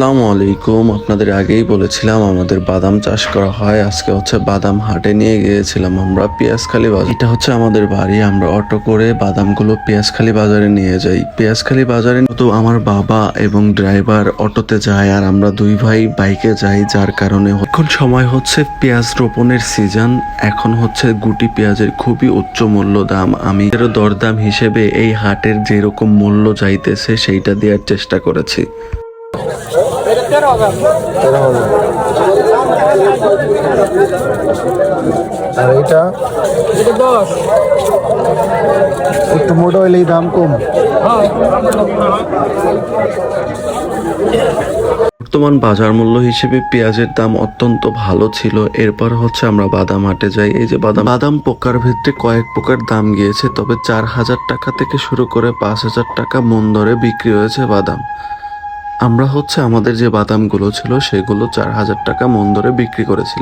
আসসালামু আলাইকুম। আপনাদের আগেই বলেছিলাম আমাদের বাদাম চাষ করা হয়। আজকে হচ্ছে বাদাম হাটে নিয়ে গিয়েছিলাম আমরা পেঁয়াজখালী বাজার। এটা হচ্ছে আমাদের বাড়ি। আমরা অটো করে বাদামগুলো পেঁয়াজখালী বাজারে নিয়ে যাই। পেঁয়াজখালী বাজারে তো আমার বাবা এবং ড্রাইভার অটোতে যায় আর আমরা দুই ভাই বাইকে যাই, যার কারণে এখন সময় হচ্ছে পেঁয়াজ রোপণের সিজন। এখন হচ্ছে গুটি পেঁয়াজের খুবই উচ্চ মূল্য দাম। আমি এর দরদাম হিসেবে এই হাটের যেরকম মূল্য যাইতেছে, সেইটা দেওয়ার চেষ্টা করেছি। তেরো হাজার। আর এটা? দশ। একটু মোটা হইলেই দাম কম। হ্যাঁ। বর্তমান বাজার মূল্য হিসেবে পেঁয়াজের দাম অত্যন্ত ভালো ছিল। এরপর হচ্ছে আমরা বাদাম হাটে যাই। এই যে বাদাম বাদাম পোকার ভিত্তিতে কয়েক প্রকার দাম গিয়েছে তবে চার হাজার টাকা থেকে শুরু করে পাঁচ হাজার টাকা মন দরে বিক্রি হয়েছে বাদাম। আমরা হচ্ছে আমাদের যে বাদামগুলো ছিল সেগুলো চার হাজার টাকা মন দরে বিক্রি করেছিলাম।